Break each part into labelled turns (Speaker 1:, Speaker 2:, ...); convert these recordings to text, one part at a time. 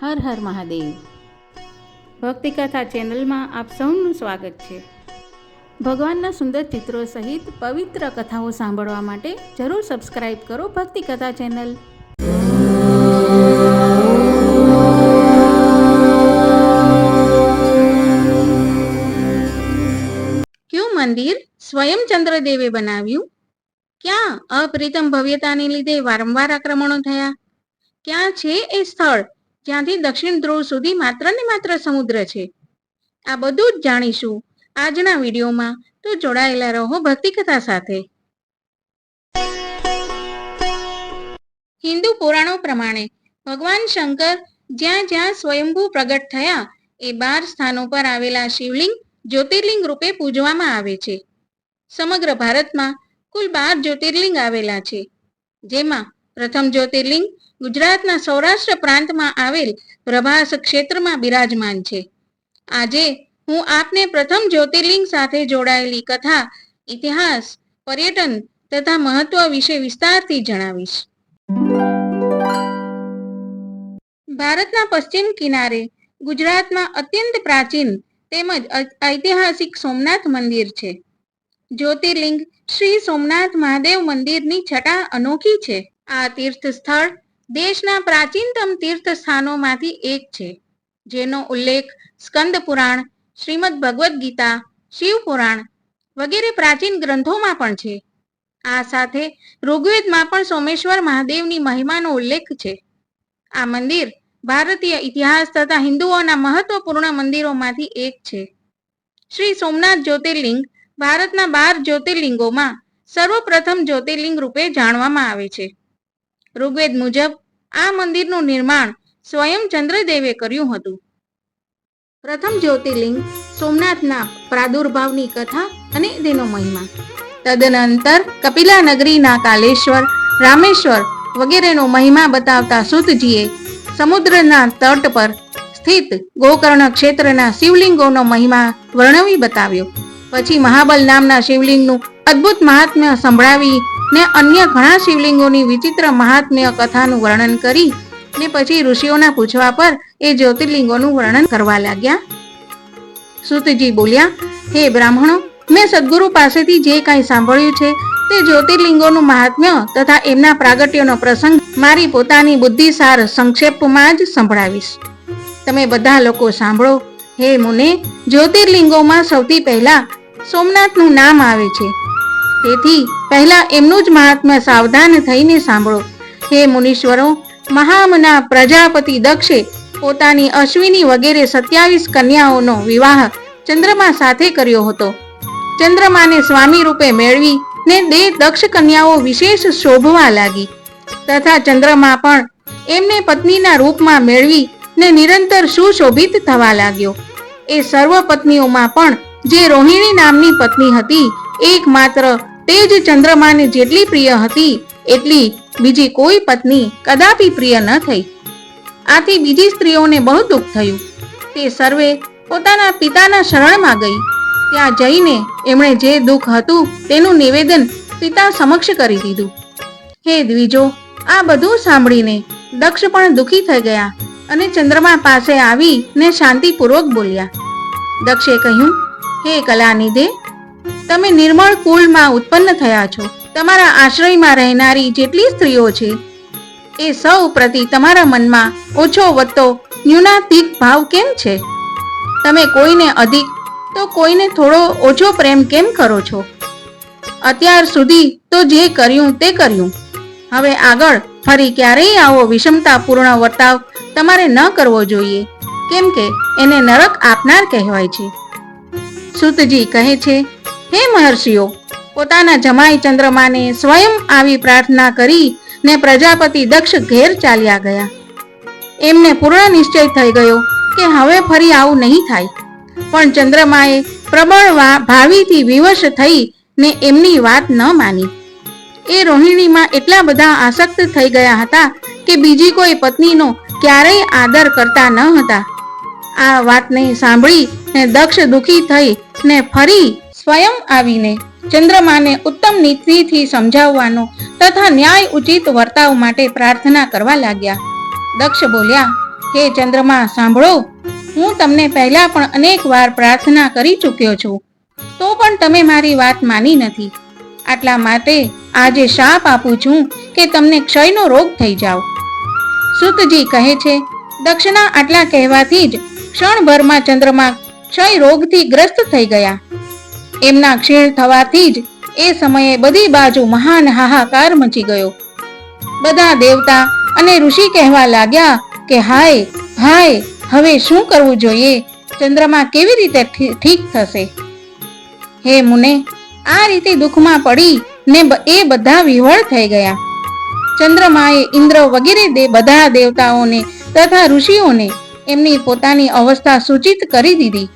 Speaker 1: હર હર મહાદેવ. ભક્તિ કથા ચેનલમાં આપ સૌનું સ્વાગત છે. ભગવાનના સુંદર ચિત્રો સહિત પવિત્ર કથાઓ સાંભળવા માટે જરૂર સબસ્ક્રાઇબ કરો ભક્તિ કથા ચેનલ. કયું મંદિર સ્વયં ચંદ્રદેવે બનાવ્યું? ક્યાં અપ્રિતમ ભવ્યતાને લીધે વારંવાર આક્રમણો થયા? ક્યાં છે એ સ્થળ જ્યાંથી દક્ષિણ ધ્રુવ સુધી માત્ર ને માત્ર સમુદ્ર છે. આ બધું જ જાણીશું આજના વિડીયોમાં. તો જોડાયેલા રહો ભક્તિ કથા સાથે. હિન્દુ પુરાણો પ્રમાણે ભગવાન શંકર જ્યાં જ્યાં સ્વયંભૂ પ્રગટ થયા એ બાર સ્થાનો પર આવેલા શિવલિંગ, જ્યોતિર્લિંગ રૂપે પૂજવામાં આવે છે. સમગ્ર ભારતમાં કુલ બાર જ્યોતિર્લિંગ આવેલા છે. જેમાં પ્રથમ જ્યોતિર્લિંગ ગુજરાતના સૌરાષ્ટ્ર પ્રાંતમાં આવેલ પ્રભાસ ક્ષેત્રમાં બિરાજમાન છે. આજે હું આપને પ્રથમ જ્યોતિર્લિંગ સાથે જોડાયેલી કથા, ઇતિહાસ, પર્યટન તથા મહત્વ વિશે વિસ્તારથી જણાવીશ. ભારતના પશ્ચિમ કિનારે ગુજરાતમાં અત્યંત પ્રાચીન તેમજ ઐતિહાસિક સોમનાથ મંદિર છે. જ્યોતિર્લિંગ શ્રી સોમનાથ મહાદેવ મંદિરની છટા અનોખી છે. આ તીર્થ સ્થળ દેશના પ્રાચીનતમ તીર્થ સ્થાનોમાંથી એક છે, જેનો ઉલ્લેખ સ્કંદ પુરાણ, શ્રીમદ ભગવદ્ ગીતા, શિવ પુરાણ વગેરે પ્રાચીન ગ્રંથોમાં પણ છે. આ સાથે ઋગ્વેદમાં પણ સોમેશ્વર મહાદેવની મહિમાનો ઉલ્લેખ છે. આ મંદિર ભારતીય ઇતિહાસ તથા હિન્દુઓના મહત્વપૂર્ણ મંદિરોમાંથી એક છે. શ્રી સોમનાથ જ્યોતિર્લિંગ ભારતના બાર જ્યોતિર્લિંગોમાં સર્વપ્રથમ જ્યોતિર્લિંગ રૂપે જાણવામાં આવે છે. ઋગ્વેદ મુજબ આ મંદિરનું નિર્માણ સ્વયં ચંદ્રદેવે કર્યું હતું. પ્રથમ જ્યોતિર્લિંગ સોમનાથના પ્રાદુર્ભાવની કથા અને તેનો મહિમા. તદનંતર કપિલા નગરીના કાલેશ્વર, રામેશ્વર વગેરેનો મહિમા બતાવતા સુતજીએ સમુદ્રના તટ પર સ્થિત ગોકર્ણ ક્ષેત્રના શિવલિંગોનો મહિમા વર્ણવી બતાવ્યો. પછી મહાબલ નામના શિવલિંગનું અદ્ભુત મહાત્મ્ય સંભળાવી ને અન્ય ઘણા શિવલિંગોની વિચિત્ર મહાત્મ્ય કથાનું વર્ણન કરી ને પછી ઋષિઓના પૂછવા પર એ જ્યોતિર્લિંગોનું વર્ણન કરવા લાગ્યા. સુતજી બોલ્યા, હે બ્રાહ્મણો, મેં સદગુરુ પાસેથી જે કાંઈ સાંભળ્યું છે તે જ્યોતિર્લિંગોનું મહાત્મ્ય તથા એમના પ્રાગટ્યનો પ્રસંગ મારી પોતાની બુદ્ધિસાર સંક્ષેપમાં જ સંભળાવીશ. તમે બધા લોકો સાંભળો. હે મુને, જ્યોતિર્લિંગોમાં સૌથી પહેલા સોમનાથનું નામ આવે છે. તેથી પહેલા એમનું જ મહાત્મ્ય સાવધાન થઈને સાંભળો. હે મુનીશ્વરો, મહામના પ્રજાપતિ દક્ષે પોતાની અશ્વિની વગેરે સત્યાવીસ કન્યાઓનો વિવાહ ચંદ્રમા સાથે કર્યો હતો. ચંદ્રમાને સ્વામી રૂપે મેળવી ને દે દક્ષ કન્યાઓ વિશેષ શોભવા લાગી. તથા ચંદ્રમા પણ એમને પત્નીના રૂપમાં મેળવી ને નિરંતર સુશોભિત થવા લાગ્યો. એ સર્વ પત્નીઓમાં પણ જે રોહિણી નામની પત્ની હતી, એકમાત્ર તે જ ચંદ્રમાને જેટલી પ્રિય હતી, એટલી બીજી કોઈ પત્ની કદાપી પ્રિય ન થઈ. આથી બીજી સ્ત્રીઓને બહુ દુઃખ થયું. તે સર્વે પોતાના પિતાના શરણમાં ગઈ. ત્યાં જઈને એમણે જે દુઃખ હતું તેનું નિવેદન પિતા સમક્ષ કરી દીધું. હે દ્વિજો, આ બધું સાંભળીને દક્ષ પણ દુઃખી થઈ ગયા અને ચંદ્રમા પાસે આવી ને શાંતિપૂર્વક બોલ્યા. દક્ષે કહ્યું, હે કલાનિધે તમે નિર્મળ કુળમાં ઉત્પન્ન થયા છો. તમારા આશ્રયમાં રહેનારી જેટલી સ્ત્રીઓ છે, એ સૌ પ્રતિ તમારા મનમાં ઓછો વધતો ન્યૂનાધિક ભાવ કેમ છે? તમે કોઈને અધિક તો કોઈને થોડો ઓછો પ્રેમ કેમ કરો છો? અત્યાર સુધી તો જે કર્યું તે કર્યું. હવે આગળ ફરી ક્યારેય આવો વિષમતાપૂર્ણ વર્તાવ તમારે ન કરવો જોઈએ, કેમ કે એને નરક આપનાર કહેવાય છે. સુતજી કહે છે હે મહર્ષિઓ, પોતાના જમાઈ ચંદ્રમાને સ્વયં આવી પ્રાર્થના કરી ને પ્રજાપતિ દક્ષ ઘેર ચાલ્યા ગયા. એમને પૂર્ણ નિશ્ચય થઈ ગયો કે હવે ફરી આવું નહીં થાય. પણ ચંદ્રમાએ પ્રબળ ભાવિથી વિવશ થઈ ને એમની વાત ન માની. એ રોહિણીમાં એટલા બધા આસક્ત થઈ ગયા હતા કે બીજી કોઈ પત્નીનો ક્યારેય આદર કરતા ન હતા. આ વાતને સાંભળી ને દક્ષ દુખી થઈ ને ફરી સ્વયં આવીને ચંદ્રમાને ઉત્તમ નીતિથી સમજાવવાનો તથા ન્યાય ઉચિત વર્તાવ માટે પ્રાર્થના કરવા લાગ્યા. દક્ષ બોલ્યા, હે ચંદ્રમા, સાંભળો. હું તમને પહેલા પણ અનેક વાર પ્રાર્થના કરી ચૂક્યો છું. તો પણ તમે મારી વાત માની નથી. આટલા માટે આજે શાપ આપું છું કે તમને ક્ષયનો રોગ થઈ જાવ સુતજી કહે છે, દક્ષના આટલા કહેવાથી જ ક્ષણભરમાં ચંદ્રમા ક્ષય રોગથી ગ્રસ્ત થઈ ગયા. એમના ક્ષીણ થવાથી જ એ સમયે બધી બાજુ મહાન હાહાકાર મચી ગયો. બધા દેવતા અને ઋષિ કહેવા લાગ્યા કે, હાય હાય, હવે શું કરવું જોઈએ? ચંદ્રમા કેવી રીતે ઠીક થશે? હે મુને, આ રીતે દુઃખમાં પડી ને એ બધા વિહવળ થઈ ગયા. ચંદ્રમાએ ઇન્દ્ર વગેરે બધા દેવતાઓને તથા ઋષિઓને એમની પોતાની અવસ્થા સૂચિત કરી દીધી.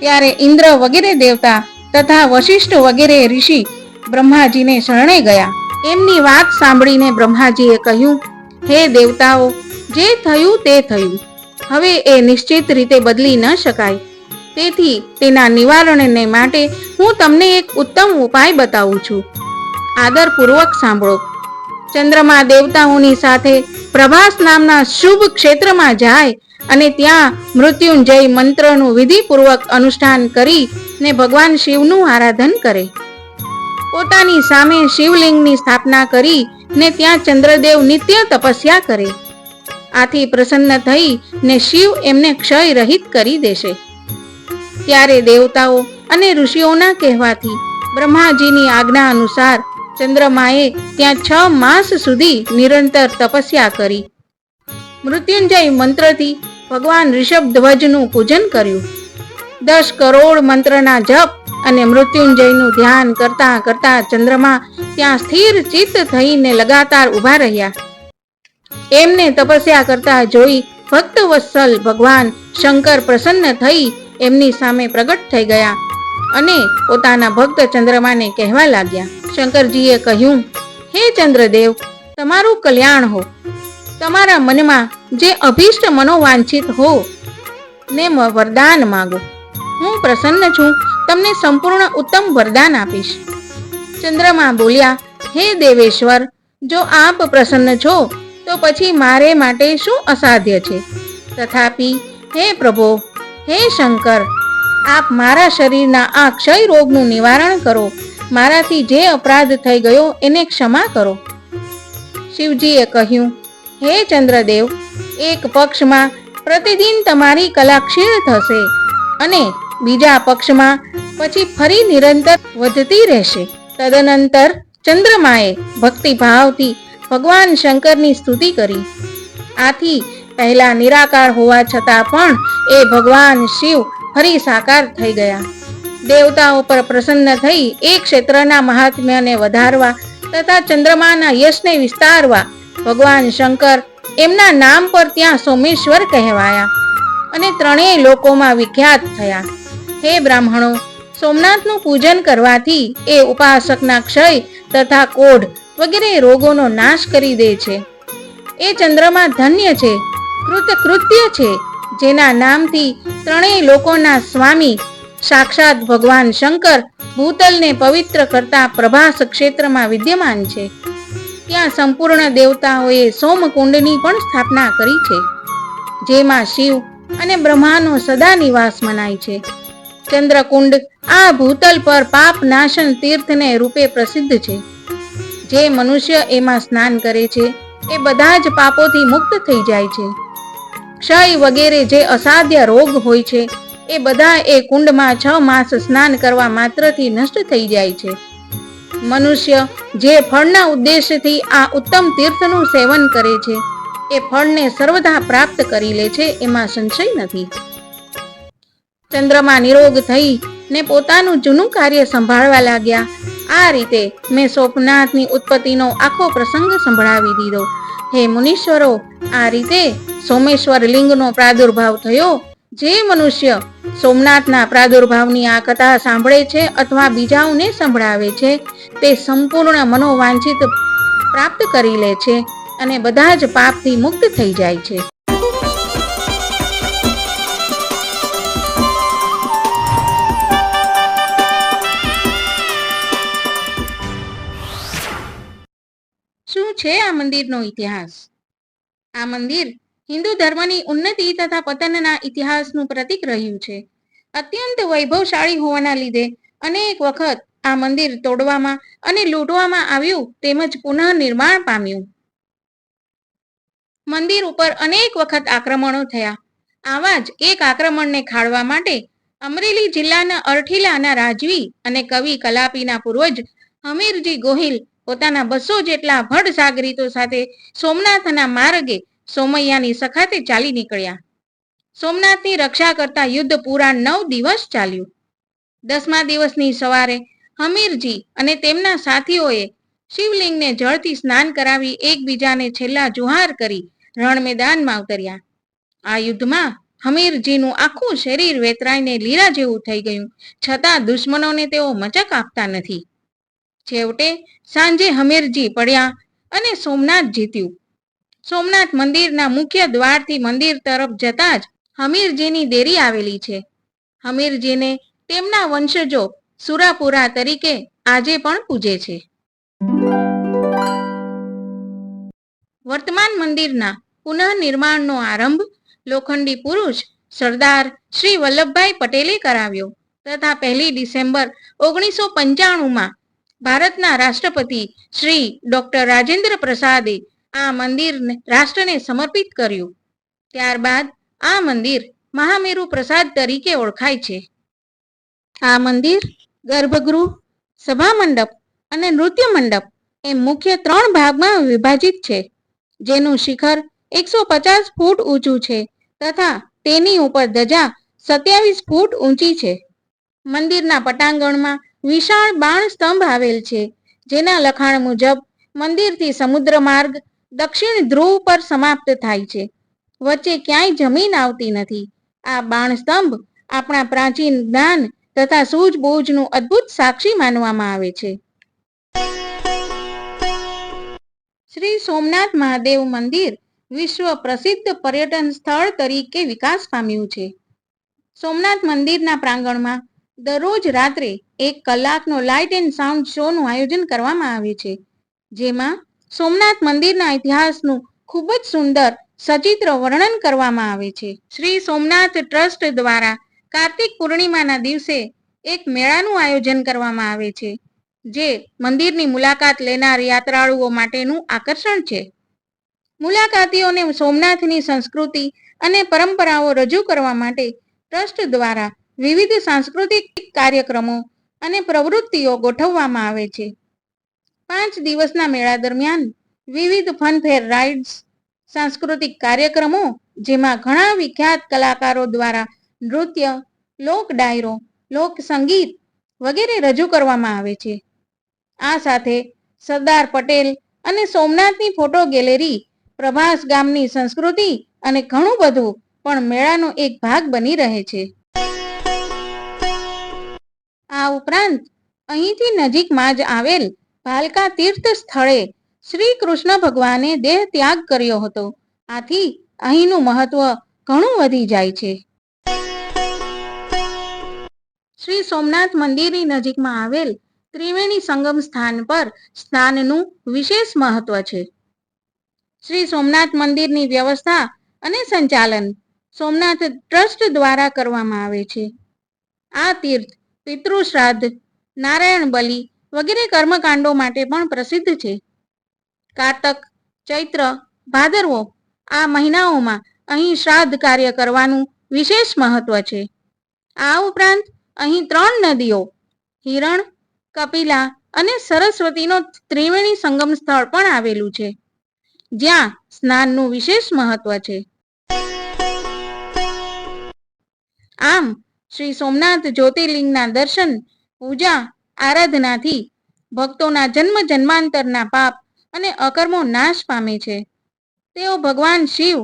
Speaker 1: ત્યારે ઇન્દ્ર વગેરે દેવતા તથા વશિષ્ઠ વગેરે ઋષિ બ્રહ્માજીને શરણે ગયા. એમની વાત સાંભળીને બ્રહ્માજીએ કહ્યું, હે દેવતાઓ, જે થયું તે થયું. હવે એ નિશ્ચિત રીતે બદલી ન શકાય. તેથી તેના નિવારણને માટે હું તમને એક ઉત્તમ ઉપાય બતાવું છું. આદરપૂર્વક સાંભળો. ચંદ્રમા દેવતાઓની સાથે પ્રભાસ નામના શુભ ક્ષેત્રમાં જાય અને ત્યાં મૃત્યુંજય મંત્રનું વિધિપૂર્વક અનુષ્ઠાન કરી ને ભગવાન શિવનું આરાધન કરે. પોતાની સામે શિવલિંગની સ્થાપના કરી ને ત્યાં ચંદ્રદેવ નિત્ય તપસ્યા કરે. આથી પ્રસન્ન થઈ ને શિવ એમને ક્ષય રહિત કરી દેશે. ત્યારે દેવતાઓ અને ઋષિઓના કહેવાથી બ્રહ્માજીની આજ્ઞા અનુસાર ચંદ્રમાએ ત્યાં છ માસ સુધી નિરંતર તપસ્યા કરી. મૃત્યુંજય મંત્રથી ભગવાન ઋષભ ધ્વજનું પૂજન કર્યું. દસ કરોડ મંત્રના જપ અને મૃત્યુંજયનું ધ્યાન કરતા કરતા ચંદ્રમા ત્યાં સ્થિર ચિત્ત થઈને લગાતાર ઊભા રહ્યા. એમને તપસ્યા કરતા જોઈ ભક્ત વત્સલ ભગવાન શંકર પ્રસન્ન થઈ એમની સામે પ્રગટ થઈ ગયા અને પોતાના ભક્ત ચંદ્રમાને કહેવા લાગ્યા. શંકરજીએ કહ્યું, હે ચંદ્રદેવ, તમારું કલ્યાણ હો. તમારા મનમાં જે અભિષ્ટ મનોવાંછિત હો, ને વરદાન માંગો. હું પ્રસન્ન છું, તમને સંપૂર્ણ ઉત્તમ વરદાન આપીશ. ચંદ્રમા બોલ્યા, હે દેવેશ્વર, જો આપ પ્રસન્ન છો, તો પછી મારે માટે શું અસાધ્ય છે? તથાપિ, હે પ્રભો, હે શંકર, આપ મારા શરીરના આ ક્ષય રોગનું નિવારણ કરો. મારાથી જે અપરાધ થઈ ગયો, એને ક્ષમા કરો. શિવજીએ કહ્યું, હે ચંદ્રદેવ એક પક્ષમાં પ્રતિદિન તમારી કલા ક્ષીણ થશે અને બીજા પક્ષમાં પછી ફરી નિરંતર વધતી રહેશે. તદનંતર ચંદ્રમાએ ભક્તિભાવથી ભગવાન શંકરની સ્તુતિ કરી. આથી પહેલા નિરાકાર હોવા છતાં પણ એ ભગવાન શિવ ફરી સાકાર થઈ ગયા. દેવતાઓ પર પ્રસન્ન થઈ એ ક્ષેત્રના મહાત્મ્યને વધારવા તથા ચંદ્રમાના યશને વિસ્તારવા ભગવાન શંકર એમના નામ પર ત્યાં સોમેશ્વર કહેવાયા અને ત્રણેય લોકોમાં વિખ્યાત થયા. હે બ્રાહ્મણો, સોમનાથનું પૂજન કરવાથી એ ઉપાસકના ક્ષય તથા કોઢ વગેરે રોગોનો નાશ કરી દે છે. એ ચંદ્રમા ધન્ય છે, કૃતકૃત્ય છે, જેના નામથી ત્રણેય લોકોના સ્વામી સાક્ષાત ભગવાન શંકર ભૂતલને પવિત્ર કરતા પ્રભાસ ક્ષેત્રમાં વિદ્યમાન છે. ત્યાં સંપૂર્ણ દેવતાઓએ સોમકુંડની પણ સ્થાપના કરી છે, જેમાં શિવ અને બ્રહ્માનો સદા નિવાસ મનાય છે. ચંદ્રકુંડ આ ભૂતલ પર પાપ નાશન તીર્થને રૂપે પ્રસિદ્ધ છે. જે મનુષ્ય એમાં સ્નાન કરે છે, એ બધા જ પાપોથી મુક્ત થઈ જાય છે. ક્ષય વગેરે જે અસાધ્ય રોગ હોય છે, એ બધા એ કુંડમાં છ માસ સ્નાન કરવા માત્રથી નષ્ટ થઈ જાય છે. મનુષ્ય જે ફળના ઉદ્દેશ્યથી આ ઉત્તમ તીર્થનું સેવન કરે છે, એ ફળને સર્વદા પ્રાપ્ત કરી લે છે, એમાં સંશય નથી. ચંદ્રમાં નિરોગ થઈ ને પોતાનું જૂનું કાર્ય સંભાળવા લાગ્યા. આ રીતે મેં સોમનાથની ઉત્પત્તિનો આખો પ્રસંગ સંભળાવી દીધો. હે મુનીશ્વરો, આ રીતે સોમેશ્વર લિંગનો પ્રાદુર્ભાવ થયો. જે મનુષ્ય સોમનાથના પ્રાદુર્ભાવની આ કથા સાંભળે છે અથવા બીજાઓને સંભળાવે છે, તે સંપૂર્ણ મનોવાંછિત પ્રાપ્ત કરી લે છે અને બધા જ પાપથી મુક્ત થઈ જાય છે. શું છે આ મંદિરનો ઇતિહાસ? આ મંદિર હિન્દુ ધર્મની ઉન્નતિ તથા પતનના ઇતિહાસનું પ્રતીક રહ્યું છે. અત્યંત વૈભવશાળી હોવાના લીધે અનેક વખત આ મંદિર તોડવામાં અને લૂંટવામાં આવ્યું તેમજ પુનઃનિર્માણ પામ્યું. મંદિર ઉપર અનેક વખત આક્રમણો થયા. આવા જ એક આક્રમણને ખાળવા માટે અમરેલી જિલ્લાના અરઠીલાના રાજવી અને કવિ કલાપીના પૂર્વજ હમીરજી ગોહિલ પોતાના બસો જેટલા ભડ સાગરીતો સાથે સોમનાથના માર્ગે સોમૈયાની સખાતે ચાલી નીકળ્યા. સોમનાથની રક્ષા કરતા યુદ્ધ પૂરા નવ દિવસ ચાલ્યું. દસમા દિવસની સવારે હમીરજી અને તેમના સાથીઓએ શિવલિંગને જળથી સ્નાન કરાવી એકબીજાને છેલ્લા જુહાર કરી રણ મેદાનમાં ઉતર્યા. આ યુદ્ધમાં હમીરજીનું આખું શરીર વેતરાઈને લીલા જેવું થઈ ગયું, છતાં દુશ્મનોને તેઓ મચક આપતા નથી. છેવટે સાંજે હમીરજી પડ્યા અને સોમનાથ જીત્યું. સોમનાથ મંદિરના મુખ્ય દ્વારથી મંદિર તરફ જતા જ હમીરજીની દેરી આવેલી છે. હમીરજીને તેમના વંશજો સુરાપુરા તરીકે આજે પણ પૂજે છે. વર્તમાન મંદિરના પુનઃનિર્માણનો આરંભ લોખંડી પુરુષ સરદાર શ્રી વલ્લભભાઈ પટેલે કરાવ્યો તથા પહેલી ડિસેમ્બર ઓગણીસો પંચાણુંમાં ભારતના રાષ્ટ્રપતિ શ્રી ડોક્ટર રાજેન્દ્ર પ્રસાદે આ મંદિરને રાષ્ટ્રને સમર્પિત કર્યું. ત્યારબાદ આ મંદિર મહામેરુ પ્રસાદ તરીકે ઓળખાય છે. આ મંદિર ગર્ભગૃહ, સભા મંડપ અને નૃત્ય મંડપ એમ મુખ્ય ત્રણ ભાગમાં વિભાજિત છે. જેનું શિખર એકસો પચાસ ફૂટ ઊંચું છે તથા તેની ઉપર ધજા સત્યાવીસ ફૂટ ઊંચી છે. મંદિરના પટાંગણમાં વિશાળ બાણ સ્તંભ આવેલ છે, જેના લખાણ મુજબ મંદિરથી સમુદ્ર માર્ગ દક્ષિણ ધ્રુવ પર સમાપ્ત થાય છે. વચ્ચે ક્યાંય જમીન આવતી નથી. આ બાણસ્તંભ આપણા પ્રાચીન જ્ઞાન તથા સૂઝબૂઝનું અદ્ભુત સાક્ષી માનવામાં આવે છે. શ્રી સોમનાથ મહાદેવ મંદિર વિશ્વ પ્રસિદ્ધ પર્યટન સ્થળ તરીકે વિકાસ પામ્યું છે. સોમનાથ મંદિરના પ્રાંગણમાં દરરોજ રાત્રે એક કલાકનો લાઇટ એન્ડ સાઉન્ડ શોનું આયોજન કરવામાં આવે છે. જેમાં સોમનાથ મંદિરના ઇતિહાસનું ખૂબ જ સુંદર, સચિત્ર વર્ણન કરવામાં આવે છે. શ્રી સોમનાથ ટ્રસ્ટ દ્વારા કાર્તિક પૂર્ણિમાના દિવસે એક મેળાનું આયોજન કરવામાં આવે છે, જે મંદિરની મુલાકાત લેનાર યાત્રાળુઓ માટેનું આકર્ષણ છે. મુલાકાતીઓને સોમનાથની સંસ્કૃતિ અને પરંપરાઓ રજૂ કરવા માટે ટ્રસ્ટ દ્વારા વિવિધ સાંસ્કૃતિક કાર્યક્રમો અને પ્રવૃત્તિઓ ગોઠવવામાં આવે છે. પાંચ દિવસના મેળા દરમિયાન વિવિધ ફનફેર રાઇડ્સ સાંસ્કૃતિક કાર્યક્રમો, જેમાં ઘણા વિખ્યાત કલાકારો દ્વારા નૃત્ય, લોક ડાયરો, લોક સંગીત વગેરે રજૂ કરવામાં આવે છે. આ સાથે સરદાર પટેલ અને સોમનાથની ફોટો ગેલેરી, પ્રભાસ ગામની સંસ્કૃતિ અને ઘણું બધું પણ મેળાનો એક ભાગ બની રહે છે. આ ઉપરાંત અહીંથી નજીકમાં જ આવેલ ભાલકા તીર્થ સ્થળે શ્રી કૃષ્ણ ભગવાને દેહ ત્યાગ કર્યો હતો. આથી અહીંનું મહત્વ ઘણું વધી જાય છે. શ્રી સોમનાથ મંદિરની નજીકમાં આવેલ ત્રિવેણી સંગમ સ્થાન પર સ્નાનનું વિશેષ મહત્વ છે. શ્રી સોમનાથ મંદિરની વ્યવસ્થા અને સંચાલન સોમનાથ ટ્રસ્ટ દ્વારા કરવામાં આવે છે. આ તીર્થ પિતૃશ્રાદ્ધ, નારાયણ બલિ વગેરે કર્મકાંડો માટે પણ પ્રસિદ્ધ છે. કારતક ચૈત્ર, ભાદરવો આ મહિનાઓમાં અહીં શ્રાદ્ધ કાર્ય કરવાનું વિશેષ મહત્વ છે. આ ઉપરાંત અહીં ત્રણ નદીઓ, હિરણ, કપિલા અને સરસ્વતીનો ત્રિવેણી સંગમ સ્થળ પણ આવેલું છે. જ્યાં સ્નાનનું વિશેષ મહત્વ છે. આમ, શ્રી સોમનાથ જ્યોતિર્લિંગના દર્શન, પૂજા આરાધનાથી ભક્તોના જન્મ જન્માંતરના પાપ અને અકર્મો નાશ પામે છે. તેઓ ભગવાન શિવ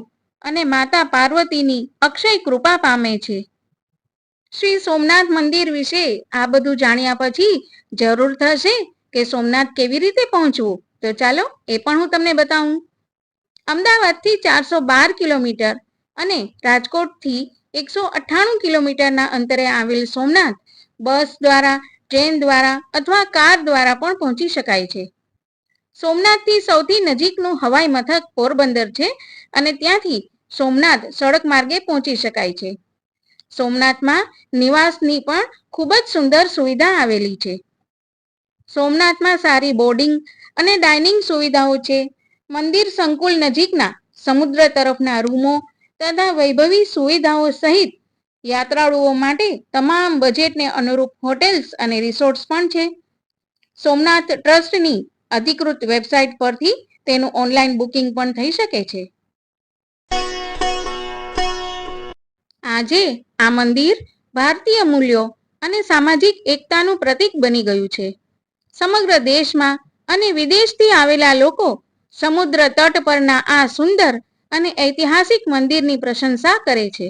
Speaker 1: અને માતા પાર્વતીની અક્ષય કૃપા પામે છે. શ્રી સોમનાથ મંદિર વિશે આ બધું જાણ્યા પછી જરૂર થશે કે સોમનાથ કેવી રીતે પહોંચવું. તો ચાલો એ પણ હું તમને બતાવું. અમદાવાદથી ચારસો બાર કિલોમીટર અને રાજકોટથી એકસો અઠ્ઠાણું કિલોમીટરના અંતરે આવેલ સોમનાથ બસ દ્વારા ટ્રેન દ્વારા અથવા કાર દ્વારા પણ પહોંચી શકાય છે. સોમનાથથી સૌથી નજીકનું હવાઈ મથક પોરબંદર છે અને ત્યાંથી સોમનાથ સડક માર્ગે પહોંચી શકાય છે. સોમનાથમાં નિવાસની પણ ખૂબ જ સુંદર સુવિધા આવેલી છે. સોમનાથમાં સારી બોર્ડિંગ અને ડાઇનિંગ સુવિધાઓ છે. મંદિર સંકુલ નજીકના સમુદ્ર તરફના રૂમો તથા વૈભવી સુવિધાઓ સહિત યાત્રાળુઓ માટે તમામ બજેટને અનુરૂપ હોટેલ્સ અને રિસોર્ટ્સ પણ છે. સોમનાથ ટ્રસ્ટની અધિકૃત વેબસાઇટ પરથી તેનું ઓનલાઈન બુકિંગ પણ થઈ શકે છે. આજે આ મંદિર ભારતીય મૂલ્યો અને સામાજિક એકતાનું પ્રતીક બની ગયું છે. સમગ્ર દેશમાં અને વિદેશથી આવેલા લોકો સમુદ્ર તટ પરના આ સુંદર અને ઐતિહાસિક મંદિરની પ્રશંસા કરે છે.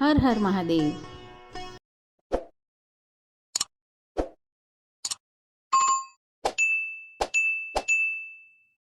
Speaker 2: હર હર મહાદેવ.